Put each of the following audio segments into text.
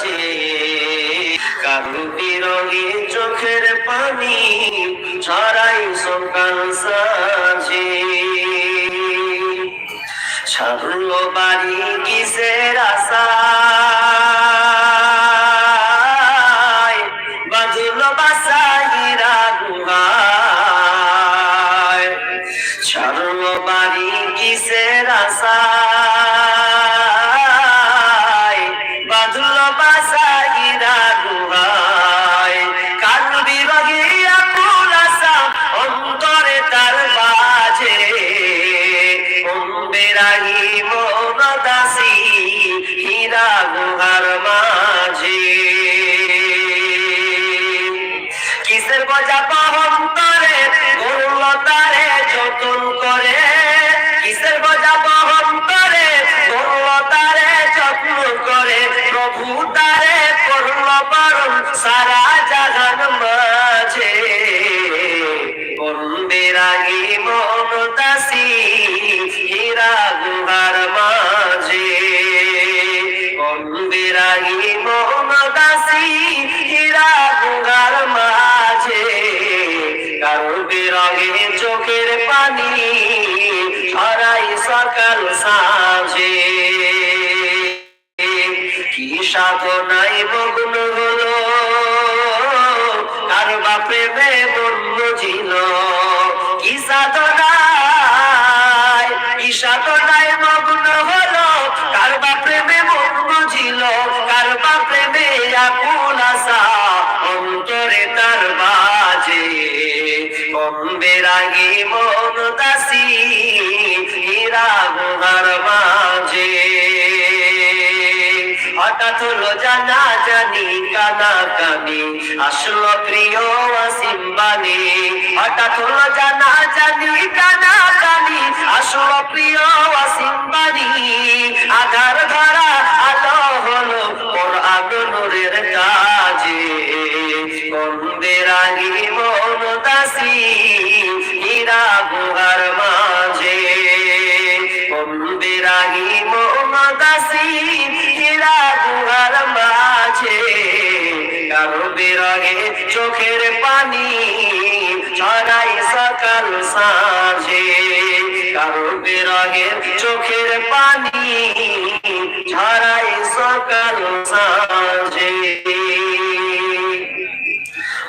মাঝে কারু বিরোহী চোখের পানি ছড়াই সকাল সাজে ছাড়লো বাড়ি কিসের আশায় মন দাসী হীরা গুহার মাঝে। মন দাসী হীরা গুহার মাঝে। কারও বিরগে চোখের পানি ছড়াই সকাল সাঁঝে। কি সাধনায় মগ্ন হলো, কার বাপে মে মন বুঝিল? সাধনায় কি সাধনায় মগ্ন হলো, কার বাপে মে মন বুঝিল কার বাপে মে আকুল আসা অন্তরে তার বাজে বম্বে রাগি মন দাসী হীরা গুহার মাঝে। হলো জানা জানি কানা কানি আসলো প্রিয় আসিম্বানি হঠাৎ হলো জানা জানি কানা কানি আসলো প্রিয় আসিম্বানি আধার ধরা আলো হলো ওর আলো নূরের কাজে। বন্দের আগি মন দাসী, হীরা গুহার মাঝে। বন্দের আগি মন দাসী হীরা গুহার মাঝে বিরগে চোখের পানি ছড়াই সকাল সাঁঝে। কারও বিরগে চোখের পানি ছড়াই সকাল সাঁঝে।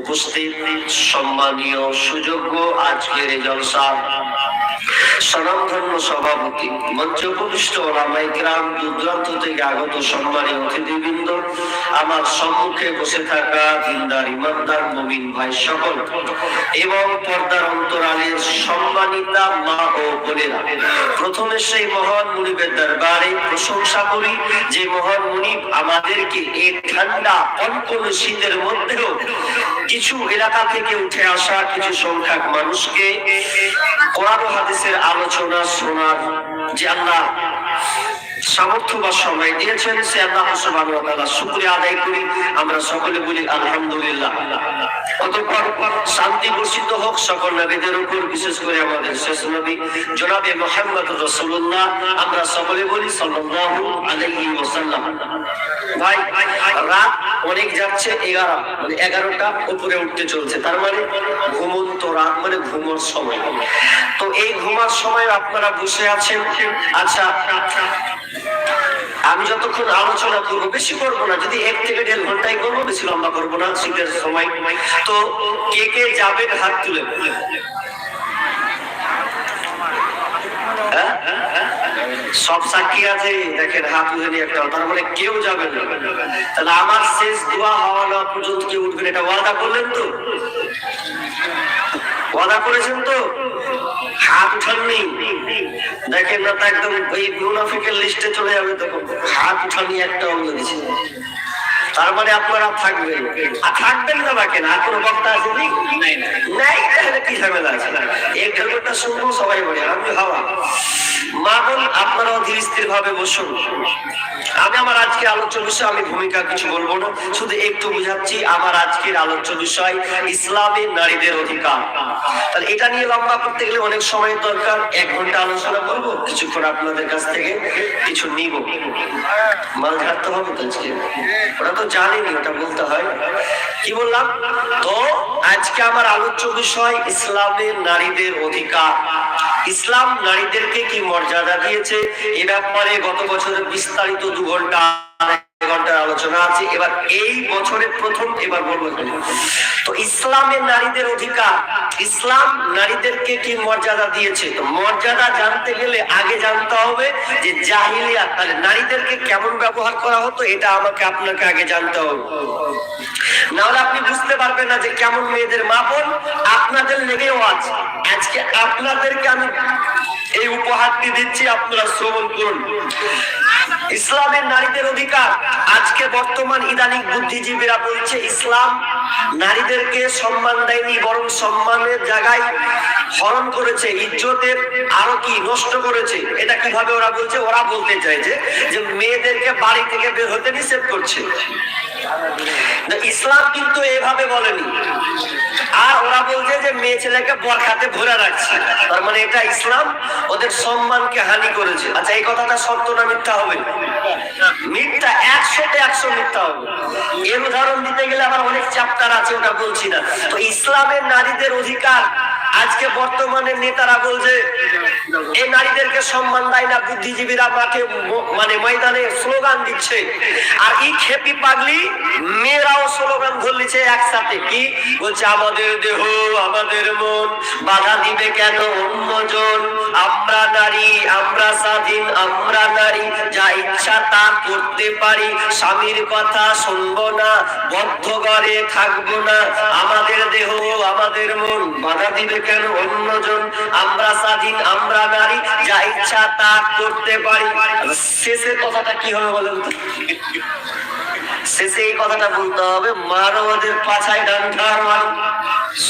উপস্থিত, সম্মানীয়, সুযোগ্য আজকের জলসা। স্বনামধন্য সভাপতি গ্রাম থেকে আগত সম্মানী অতিথিবৃন্দ, আমার সম্মুখে বসে থাকা ইমানদার নবীন ভাই সকল এবং পর্দার অন্তরালের সম্মানিতা মা ও বোনেরা। প্রথমে সেই মহান মুনিবের দরবারে প্রশংসা করি যে মহান মুনিব আমাদেরকে এই ঠান্ডা কনকন শীতের মধ্যেও কিছু এলাকা থেকে উঠে আসা কিছু সংখ্যক মানুষকে হাদিসের আলোচনা শোনার যে আল্লাহ সামর্থ্য বা সময় দিয়েছেন, সে আল্লাহ সুবহানাহু ওয়া আদায় করি। আমরা সকলে বলি আলহামদুলিল্লাহ। অতঃপর শান্তি বর্ষিত হোক সকল নবীদের উপর, বিশেষ করে আমাদের শেষ নবী, জনাবে মুহাম্মদ রাসূলুল্লাহ। আমরা সকলে বলি সাল্লাল্লাহু আলাইহি ওয়াসাল্লাম। ভাই, রাত অনেক যাচ্ছে, এগারো মানে এগারোটা উপরে উঠতে চলছে। তার মানে ঘুমন্ত রাত মানে ঘুমোর সময়। তো এই ঘুমার সময় আপনারা বসে আছেন। আচ্ছা আমি যতক্ষণ আলোচনা করব, বেশি করব না। যদি এক থেকে দেড় ঘন্টায় করব, বেশি লম্বা করব না শীতের সময়। তো কে কে যাবেন হাত তুলে হ্যাঁ? সব সাক্ষী আছে, দেখেন, হাত নিয়ে একটা মানে কেউ যাবেন তাহলে আমার শেষ দোয়া, হওয়া না পর্যন্ত কেউ উঠবেন, এটা ওয়াদা করলেন তো? ওয়াদা করেছেন তো? হাত উঠাননি দেখেন না একদম ওই মুনাফিকের লিস্টে চলে যাবে তখন। হাত উঠানি একটা অঙ্গ দিছে। তার মানে আপনারা থাকবেন। আর থাকবেন না কেন? আর কোনো বক্তা আছে কি নাই। তাহলে কি ঝামেলা আছে? এক ঘণ্টা শুনব সবাই বলে আমি হাওয়া। মা আপনারাও ধীর ভাবে বসুন। আমি আমার আজকে আলোচ্য বিষয় আমি ভূমিকা কিছু বলব না, শুধু একটু বুঝাচ্ছি, আমার আজকের আলোচ্য বিষয় ইসলামে নারীদের অধিকার। তাহলে এটা নিয়ে লম্বা করতে গেলে অনেক সময় দরকার, এক ঘণ্টা আলোচনা করব, কিছুক্ষণ আপনাদের কাছ থেকে কিছু নিব। মাল ঘাটতে হবে তো আজকে? ওটা তো জানেনি, ওটা বলতে হয়। কি বললাম? তো আজকে আমার আলোচ্য বিষয় ইসলামের নারীদের অধিকার। ইসলাম নারীদেরকে কি মর্যাদা দিয়েছে? এ ব্যাপারে গত বছরের বিস্তারিত দু ঘণ্টা ঘণ্টার আলোচনা আছে। এবার এই বছরের প্রথম, এবার বলব। তো ইসলামের নারীদের অধিকার। ইসলাম নারীদেরকে কি মর্যাদা দিয়েছে? তো মর্যাদা জানতে গেলে আগে জানতে হবে যে জাহিলিয়া তাহলে নারীদেরকে কেমন ব্যবহার করা হতো, এটা আমাকে আপনাকে আগে জানতে হবে। নাহলে আপনি বুঝতে পারবেন না যে কেমন মেয়েদের মাপন। আপনাদের লেগেও আছে আজকে আপনাদেরকে আমি এই উপহারটি দিচ্ছি, আপনারা শ্রবণ করুন। ইসলামের নারীদের অধিকার, আজকে বর্তমান ইদানিক বুদ্ধিজীবীরা বলছে, ইসলাম নারীদেরকে সম্মান দেয়নি, বরং সম্মানের জায়গায় হরণ করেছে, ইজ্জতের আরও কি নষ্ট করেছে। এটা কীভাবে ওরা বলছে? ওরা বলতে চাইছে যে মেয়েদেরকে বাড়ি থেকে বের হতে নিষেধ করছে। ইসলাম কিন্তু এভাবে বলেনি। আর ওরা বলছে যে মেয়ে ছেলেকে বরখাতে ভরে রাখছে। তার মানে এটা ইসলাম ওদের সম্মানকে হানি করেছে। আচ্ছা এই কথাটা সত্য না মিথ্যা হবে? মিথ্যা একশোতে একশো মিথ্যা হবে। এর উদাহরণ দিতে গেলে আবার অনেক চ্যাপ্টার আছে, ওটা বলছি না। তো ইসলামের নারীদের অধিকার আজকে বর্তমানে নেতারা বলছে, এই নারীদেরকে সম্মান দেয় না, বুদ্ধিজীবীরা মাঠে মানে ময়দানে স্লোগান দিচ্ছে। আর এই খেপি পাগলি, মেয়েরাও স্লোগান ধরলিছে একসাথে। কি? বলছে, আমাদের দেহ, আমাদের মন, বাধা দিবে কেন অন্যজন? আমরা নারী, আমরা স্বাধীন, আমরা নারী। ইচ্ছা তা করতে পারি। স্বামীর কথা শুনব না, বদ্ধ ঘরে থাকব না। আমাদের দেহ, আমাদের মন বাধা দিবে কেন অন্যজন? আমরা স্বাধীন, আমরা নারী, যা ইচ্ছা তা করতে পারি। শেষের কথাটা কি হবে বলেন তো? শেষে এই কথাটা বলতে হবে মারো ওদের পাছায় মার।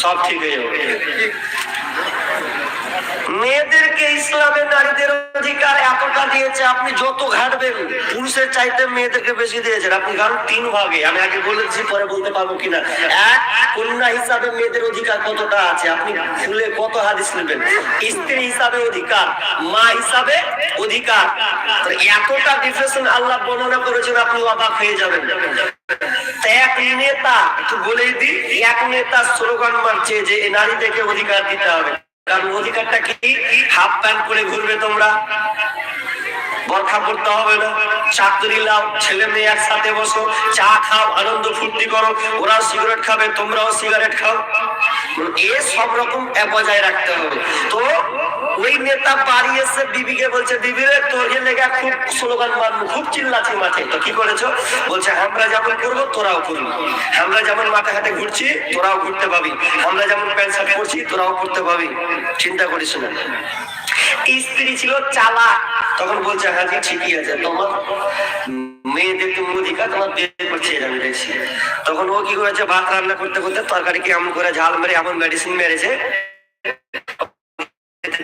সব ঠিক হয়ে যাবে। মেয়েদেরকে ইসলামের নারীদের অধিকার এতটা দিয়েছে, আপনি যত ঘাটবেন, পুরুষের চাইতে মেয়েদেরকে বেশি দিয়েছেন। আপনি তিন ভাগে, আমি আগে বলেছি, পরে বলতে পারব কিনা। এক, কন্যা হিসাবে মেয়েদের অধিকার কতটা আছে? আপনি কত হাদিস নেবেন? স্ত্রী হিসাবে অধিকার, মা হিসাবে অধিকার। এতটা আল্লাহ বর্ণনা করেছেন, আপনি অবাক হয়ে যাবেন। এক নেতা বলেই দিই, এক নেতা স্লোগান মারছে যে নারীদেরকে অধিকার দিতে হবে। কারণ অধিকারটা কি? হাফ প্যান্ট পরে ঘুরবে তোমরা। বরখা করতে হবে না। চাকরি লাও, ছেলে মেয়ে একসাথে বসো, চা খাও, আনন্দ ফুর্তি করো। ওরাও সিগারেট খাবে, তোমরাও সিগারেট খাও। এ সব রকম বজায় রাখতে হবে। তো ওই নেতা বাড়ি বিবিকে বলছে, বিবি রে, তোর লেগে খুব স্লোগান মারবো, খুব চিল্লাছি মাঠে। তো কি করেছ? বলছে, আমরা যেমন করব, তোরাও করবি। আমরা যেমন মাঠে ঘাটে ঘুরছি, তোরাও ঘুরতে পাবি। আমরা যেমন প্যান্ট শার্ট পরছি, তোরাও করতে পাবি। চিন্তা করিস না। স্ত্রী ছিল চালাক। তখন বলছে হ্যাঁ ঠিকই আছে তোমার মেয়েদের তুমি অধিকার তোমার বিয়ে করছে তখন ও কি করেছে, ভাত রান্না করতে করতে তরকারি এমন করে ঝাল মেরে, এমন মেডিসিন মেরেছে,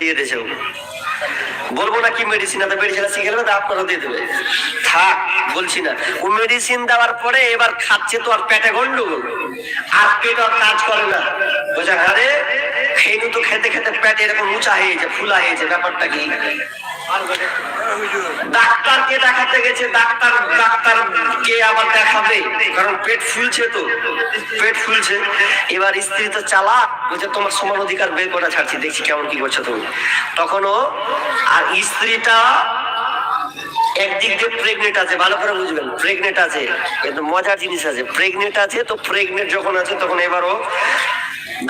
দিয়ে দিয়েছে। বলব না কি মেডিসিন এত শিখে নেবে আপনারা দিয়ে দেবে। থাক, বলছি না। ও মেডিসিন দেওয়ার পরে এবার খাচ্ছে তো আর পেটে গন্ডগোল। আর পেট আর কাজ করে না। আরে খেয়ে তো খেতে খেতে পেটে এরকম উঁচা হয়েছে ফুলা হয়েছে ব্যাপারটা কি? ডাক্তারকে দেখাতে গেছে, ডাক্তার ডাক্তার কে আবার দেখাবে, কারণ পেট ফুলছে তো, পেট ফুলছে। এবার স্ত্রী তো চালা বলছে, তোমার সমান অধিকার বের করা ছাড়ছি, দেখছি কেমন কি করছ তুমি। তখনও আর স্ত্রীটা একদিক দিয়ে প্রেগনেন্ট আছে, ভালো করে বুঝবেন প্রেগনেন্ট আছে, কিন্তু মজার জিনিস আছে প্রেগনেন্ট আছে তো প্রেগনেন্ট যখন আছে তখন এবারও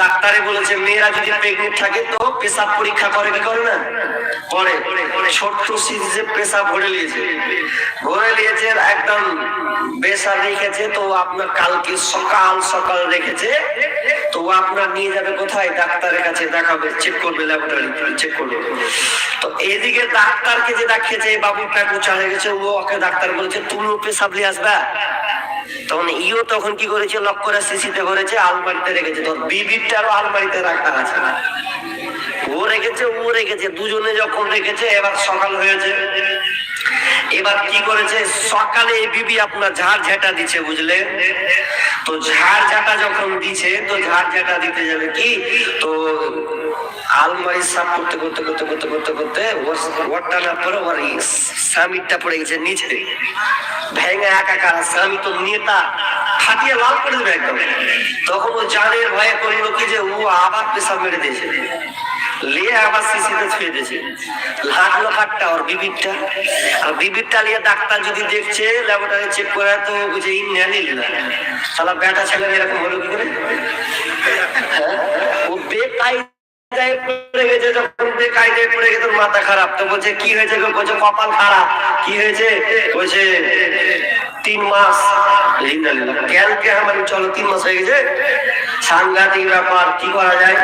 ডাক্তারে বলেছে, মেয়েরা যদি প্রেগনেন্ট থাকে তো পেশাব পরীক্ষা করে কি করে না? করে ছোট্ট সিরিজে পেশাব ভরে নিয়েছে। ভরে নিয়েছে, একদম বেসার রেখেছে, তো আপনার কালকে সকাল সকাল রেখেছে, তো আপনার নিয়ে যাবে কোথায়? ডাক্তারের কাছে দেখাবে চেক করবে ল্যাবরেটরি চেক করবে। তো এদিকে ডাক্তারকে যে দেখিয়েছে বাবুর প্যাট উঁচা গেছে, ও ওকে ডাক্তার বলেছে, তুমিও পেশাব নিয়ে আসবা? তখন ইও তখন কি করেছে? লক্ষ্য করে সিসিতে করেছে, আলমারিতে রেখেছে। তখন বিবিটা বিবিরটারও আলমারিতে রাখা আছে না। ও রেখেছে ও রেখেছে, দুজনে যখন রেখেছে, এবার সকাল হয়েছে। এবার কি করেছে? সকালে বিবি আপনার ঝাড় ঝেটা দিচ্ছে, বুঝলে? তো ঝাড় ঝাঁটা যখন দিছে, তো ঝাড় ঝাঁটা দিতে যাবে কি? তো আলমারি সাফ করতে করতে করতে করতে করতে করতে ওর- ওর পরে ওর এই পড়ে গেছে নিচে। ভেঙে একাকার স্বামী তো নেতা ফাটিয়ে লাল করে দেবে একদম। তখন ও জানের ভয়ে করল কি যে ও আবার পেশাব মেরে দিয়েছে। লিয়ে আবার শিশিতে ছুঁয়ে দিয়েছে। লাগল কাঠটা ওর বিবিরটা। আর বিবিরটা লিয়ে ডাক্তার যদি দেখছে, ল্যাবরেটরি চেক করে তো বুঝে ইন্যানিল না। সালা বেটা ছেলে এরকম হলো কি করে? হ্যাঁ? ও বেকায়দায় পড়ে গেছে মাথা খারাপ। তো বলছে, কি হয়েছে বলছে, কপাল খারাপ। কি হয়েছে? বলছে, তিন মাস। ক্যালকে আমার, চলো, তিন মাস হয়ে গেছে। সাংঘাতিক ব্যাপার, কি করা যায়?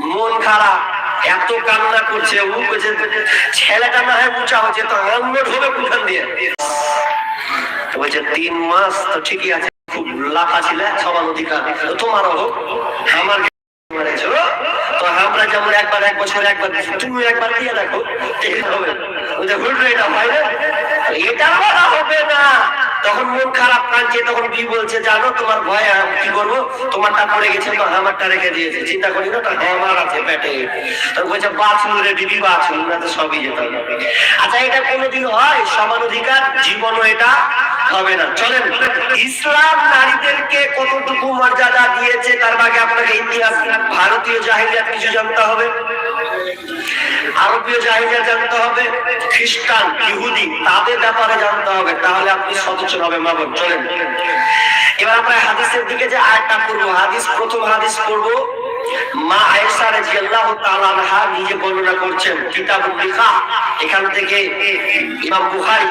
মন খারাপ। এত কান্না করছে, ও বলছে, ছেলেটা না হয় উঁচা হচ্ছে, তো আঙ্গুর হবে কোথান দিয়ে। বলছে, তিন মাস তো ঠিকই আছে, খুব লাফা ছিল সমান অধিকার। তো তোমারও হোক, আমার তো আমরা যেমন একবার এক বছর একবার তুমি একবার দিয়ে দেখো হবে। এটা হবে না। তখন মন খারাপ কাঁদছে তখন কি বলছে জানো? তোমার ভয় কি করব? তোমারটা পড়ে গেছে তো আমারটা রেখে দিয়েছে। চিন্তা করি না, তার আমার আছে পেটে। তো বলছে বাথরুম রে দিদি বাথরুম না তো সবই যেতে হবে। আচ্ছা এটা কোনোদিন হয়? সমান অধিকার? জীবনও এটা হবে না। চলেন, ইসলাম নারীদেরকে কতটুকু মর্যাদা দিয়েছে, তার আগে আপনাকে ইতিহাস, ভারতীয় জাহিলিয়াত কিছু জানতে হবে? আরবীয় জাহিলিয়াত জানতে হবে, খ্রিস্টান, ইহুদি, তাদের ব্যাপারে জানতে হবে, তাহলে আপনি সচেতন হবে মা বোন, চলেন। এবার আমরা হাদিসের দিকে যে আয়টা করব হাদিস, প্রথম হাদিস পড়ব, মা আয়েশা রাদিয়াল্লাহু তাআলা আনহা নিজে বর্ণনা করছেন, কিতাবুল এখান থেকে ইমাম বুখারী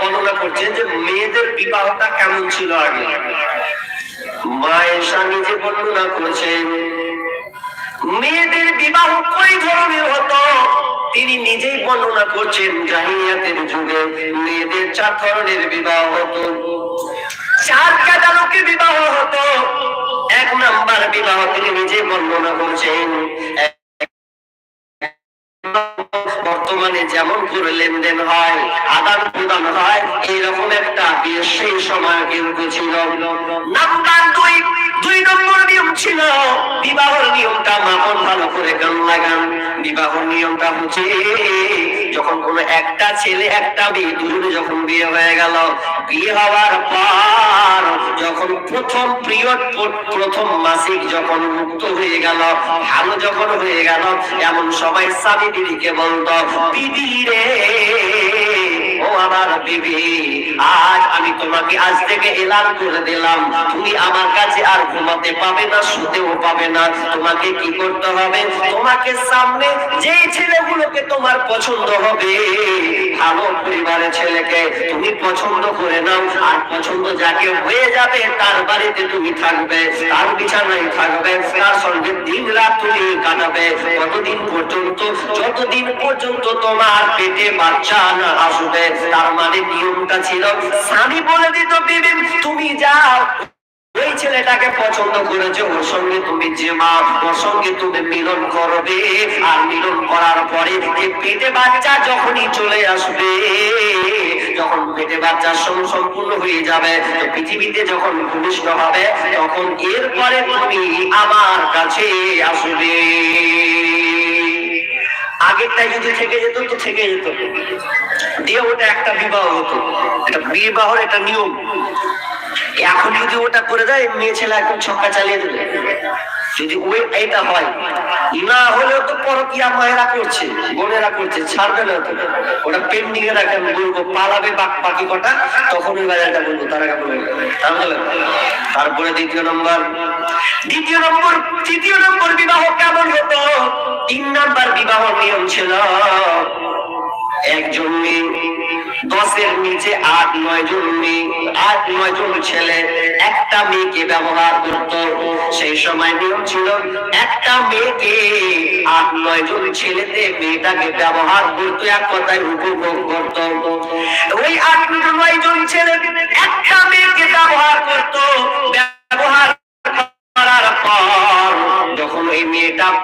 বর্ণনা করছেন যে মেয়েদের বিবাহটা কেমন ছিল আগে? মা আয়েশা নিজে বর্ণনা করছেন মেয়েদের বিবাহ কই ধরনের হতো? তিনি নিজেই বর্ণনা করছেন, জাহিলিয়াতের যুগে মেয়েদের চার ধরনের বিবাহ হতো। চার কাটালোকে বিবাহ হতো। এক নাম্বার বিবাহ তিনি নিজে বর্ণনা করছেন। বর্তমানে যেমন করে লেনদেন হয়, আদান প্রদান হয়, এইরকম একটা বিয়ে সেই সময় কিন্তু ছিল। নাম্বার দুই দুই নম্বর নিয়ম ছিল মাপন ভালো করে গান লাগান, বিবাহ নিয়মটা হচ্ছে যখন কোনো একটা ছেলে, একটা মেয়ে দুজনে যখন বিয়ে হয়ে গেল, বিয়ে হওয়ার পর যখন প্রথম পিরিয়ড, প্রথম মাসিক যখন মুক্ত হয়ে গেল, ভালো যখন হয়ে গেল, এমন সবাই স্বামী দিদিকে বলতো দিদি রে ও আমার বিবি আজ আমি তোমাকে আজ থেকে এলান করে দিলাম। তুমি আমার কাছে আর ঘুমাতে পাবে না, শুতেও পাবে না। তোমাকে কি করতে হবে? তোমাকে সামনে ছেলেগুলোকে তোমার পছন্দ হবে, ভালো পরিবারের ছেলেকে তুমি পছন্দ করে নাও। আর পছন্দ যাকে হয়ে যাবে, তার বাড়িতে তুমি থাকবে, তার বিছানায় থাকবে, তার সঙ্গে দিন রাত তুমি কাটাবে। কতদিন পর্যন্ত, যতদিন পর্যন্ত তোমার পেটে বাচ্চা না আসবে তার মানে নিয়মটা ছিল, স্বামী বলে দিত, বিবি, তুমি যাও। ওই ছেলেটাকে পছন্দ করেছে, ওর সঙ্গে তুমি যে মা ওর সঙ্গে তুমি মিলন করবে। আর মিলন করার পরে পেটে বাচ্চা যখনই চলে আসবে, যখন পেটে বাচ্চা সম- সম্পূর্ণ হয়ে যাবে পৃথিবীতে যখন ভূমিষ্ঠ হবে, তখন এরপরে তুমি আমার কাছে আসবে। আগেরটাই যদি থেকে যেত, তো থেকে যেত। দিয়ে ওটা একটা বিবাহ হতো। এটা বিবাহর একটা নিয়ম। এখন যদি ওটা করে দেয়, মেয়ে ছেলে একদম ছক্কা চালিয়ে দেবে। যদি ওই এটা হয়। না হলেও তো পরকিয়া মায়েরা করছে, বোনেরা করছে, ছাড়বে না তো। ওটা পেন্ডিং এ রাখে আমি বলব, পালাবে বাক পাখি কটা, তখন ওই বাজারটা বলব, তার বলবে তারপরে দ্বিতীয় নম্বর। দ্বিতীয় নম্বর তৃতীয় নম্বর বিবাহ কেমন হতো? তিন নম্বর বিবাহ নিয়ম ছিল। একজন দশের নিচে আট, নয় জন আট, নয় জন ছেলে, একটা মেয়েকে ব্যবহার করত। সেই সময় নিয়ম ছিল, একটা মেয়েকে আট, নয় জন ছেলেতে মেয়েটাকে ব্যবহার করতো, এক কথায় উপভোগ করত। ওই আট, নয় জন ছেলে একটা মেয়েকে ব্যবহার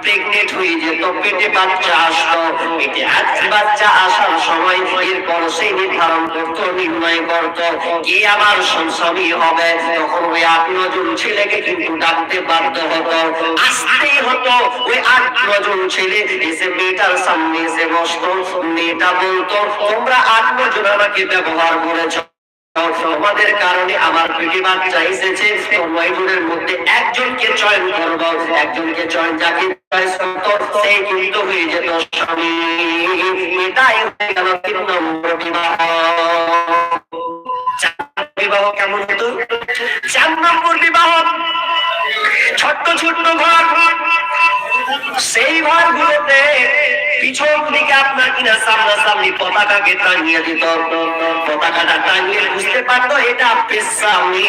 প্রেগনেন্ট হয়ে যেত, পেটে বাচ্চা আসতো, পেটে বাচ্চা আসার সময় এরপর সে নির্ধারণ করতো, নির্ণয় করতো, কে আমার স্বামী হবে? তখন ওই আট, নজন ছেলেকে কিন্তু ডাকতে বাধ্য হতো। আসতেই হতো, ওই আট, নজন ছেলে এসে মেয়েটার সামনে এসে বসতো, মেয়েটা বলতো, তোমরা আট, নজন আমাকে ব্যবহার করেছ। তোমাদের কারণে আমার পেটে বাচ্চা এসেছে তো নয় জনের মধ্যে একজনকে চয়ন করব একজনকে চয়ন যাকে হয়ে যেত স্বামী। এটাই হয়ে গেল তিন বিবাহ। কেমন হতো? চার নম্বর বিবাহ। ছোট্ট ছোট্ট ঘর। সেই ঘরগুলোতে পিছন দিকে আপনার কিনা সামনাসামনি পতাকাকে টাঙিয়ে দিত। পতাকাটা টাঙিয়ে বুঝতে পারতো, এটা পেশামি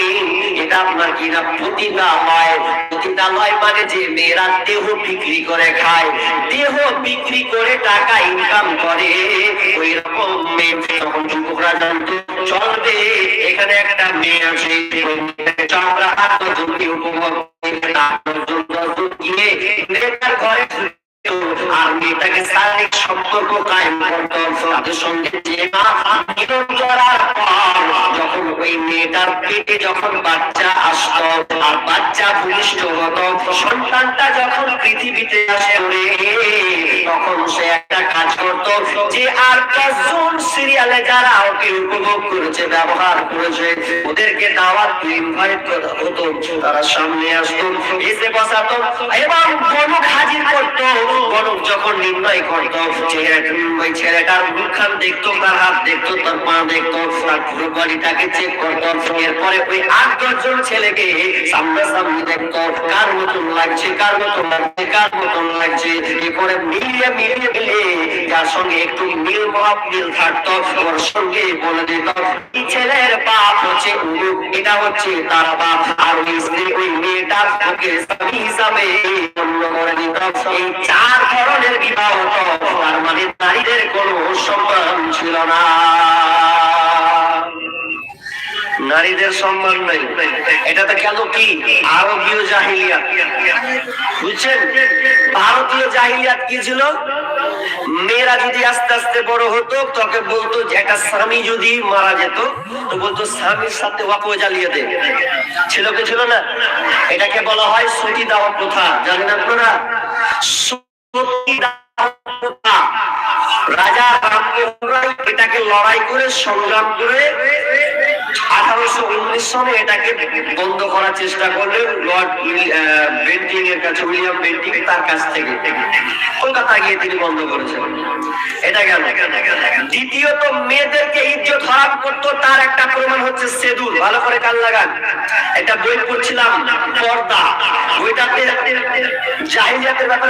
এটা আপনার কিনা পতিতালয় পতিতালয় মানে যে মেয়েরা দেহ বিক্রি করে খায়, দেহ বিক্রি করে টাকা ইনকাম করে। ওই রকম মেয়ে তখন যুবকরা জানতো, চলবে, এখানে একটা মেয়ে আছে আমরা আত্মজন্মী উপভোগ গিয়ে মেয়েটার ঘরে আর শারীরিক সম্পর্ক কায়েম করত তাদের সঙ্গে যে মা করার পর যখন ওই মেয়েটার পেটে যখন বাচ্চা আসতো আর বাচ্চা ভূমিষ্ঠ হতো, সন্তানটা যখন পৃথিবীতে আসে তখন সে একটা কাজ করত যে আর দশজন সিরিয়ালে যারা ওকে উপভোগ করেছে, ব্যবহার করেছে, ওদেরকে দাওয়াত ইনভাইট হতো, তারা সামনে আসতো, এসে বসাতো, এবং গণক হাজির করতো, গণক যখন নির্ণয় করতো ওই ছেলেটার মুখখান দেখতো, তার হাত দেখতো, তার পা দেখতো পুরো বডিটাকে চেক করতো। এরপরে ওই আট দশজন ছেলেকে সামনাসামনি দেখতো। কার মতন লাগছে, কার মতন লাগছে, কার মতন লাগছে? এরপরে মিলিয়ে মিলিয়ে মিলিয়ে যার সঙ্গে একটু মিল মহাপ মিল থাকতো, ওর সঙ্গে বলে দিত, এই ছেলের বাপ হচ্ছে এটা হচ্ছে তার বাপ। আর ওই স্ত্রী, ওই মেয়েটা ওকে স্বামী হিসাবে গণ্য করে দিত। এই চার ধরনের বিবাহ হতো তার মানে নারীদের কোনো সম্মান ছিল না। নারীদের সম্মান নাই। এটা তো কেন কি? আরবীয় জাহিলিয়াত। বুঝছেন? ভারতীয় জাহিলিয়াত কি ছিল? মেয়েরা যদি আস্তে আস্তে বড় হতো, তোকে বলতো যে একটা স্বামী যদি মারা যেত, তো বলতো, স্বামীর সাথে ওয়াকো জ্বালিয়ে দে। ছিল কি ছিল না? এটাকে বলা হয় সতী দাওয়া প্রথা। জানেন আপনারা? রাজা এটাকে লড়াই করে, সংগ্রাম করে আঠারোশো উনিশ সনে এটাকে বন্ধ করার চেষ্টা করলেন লর্ড বেন্টিং এর কাছে, উইলিয়াম বেন্টিং তার কাছ থেকে। কলকাতা গিয়ে তিনি বন্ধ করেছেন। এটা গেল। দ্বিতীয়ত মেয়েদেরকে ইজ্জত হারাম করতো, তার একটা প্রমাণ হচ্ছে সেদুর ভালো করে কান লাগান। একটা বই পড়ছিলাম, পর্দা। বইটাতে জাহিলিয়াতের ব্যাপারে